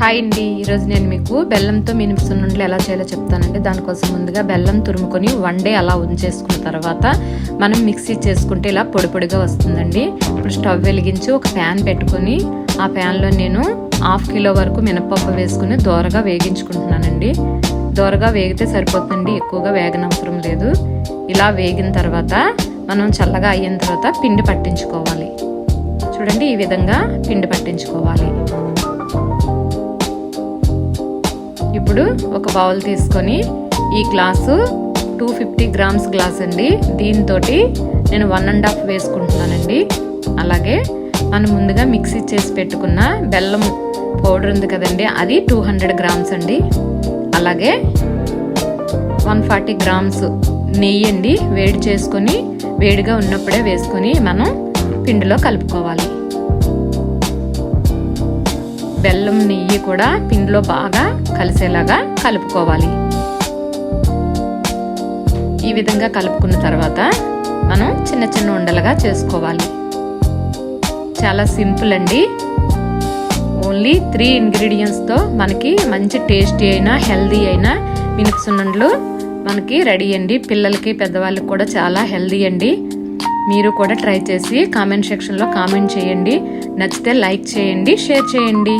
Hi అండి. ఈరోజు నేను మీకు బెల్లంతో మినుపుసున్నుండలు ఎలా చేయాలో చెప్తానండి. దానికోసం ముందుగా బెల్లం తురుముకొని వన్ డే అలా ఉంచేసుకున్న తర్వాత మనం మిక్సీ చేసుకుంటే ఇలా పొడి పొడిగా వస్తుందండి. ఇప్పుడు స్టవ్ వెలిగించి ఒక ప్యాన్ పెట్టుకొని ఆ ప్యాన్లో నేను హాఫ్ కిలో వరకు మినపప్పు వేసుకుని దోరగా వేగించుకుంటున్నానండి. దోరగా వేగితే సరిపోతుందండి. ఎక్కువగా వేగనవసరం లేదు. ఇలా వేగిన తర్వాత మనం చల్లగా అయిన తర్వాత పిండి పట్టించుకోవాలి. చూడండి ఈ విధంగా పిండి పట్టించుకోవాలి. ఇప్పుడు ఒక బౌల్ తీసుకొని ఈ glass two fifty grams glass అండి. దీంతో నేను వన్ అండ్ హాఫ్ వేసుకుంటున్నానండి. అలాగే మనం ముందుగా మిక్సీ చేసి పెట్టుకున్న బెల్లం పౌడర్ ఉంది కదండి అది టూ హండ్రెడ్ గ్రామ్స్ అండి. అలాగే వన్ ఫార్టీ గ్రామ్స్ నెయ్యి అండి వేడి చేసుకొని వేడిగా ఉన్నప్పుడే వేసుకొని మనం పిండిలో కలుపుకోవాలి. బెల్లం నెయ్యి కూడా పిండిలో బాగా కలిసేలాగా కలుపుకోవాలి. ఈ విధంగా కలుపుకున్న తర్వాత మనం చిన్న చిన్న ఉండలుగా చేసుకోవాలి. చాలా సింపుల్ అండి. ఓన్లీ త్రీ ఇంగ్రీడియంట్స్తో మనకి మంచి టేస్టీ అయినా హెల్దీ అయినా మినుపుసున్నుండలు మనకి రెడీ అండి. పిల్లలకి పెద్దవాళ్ళకి కూడా చాలా హెల్దీ అండి. మీరు కూడా ట్రై చేసి కామెంట్ సెక్షన్లో కామెంట్ చేయండి. నచ్చితే లైక్ చేయండి షేర్ చేయండి.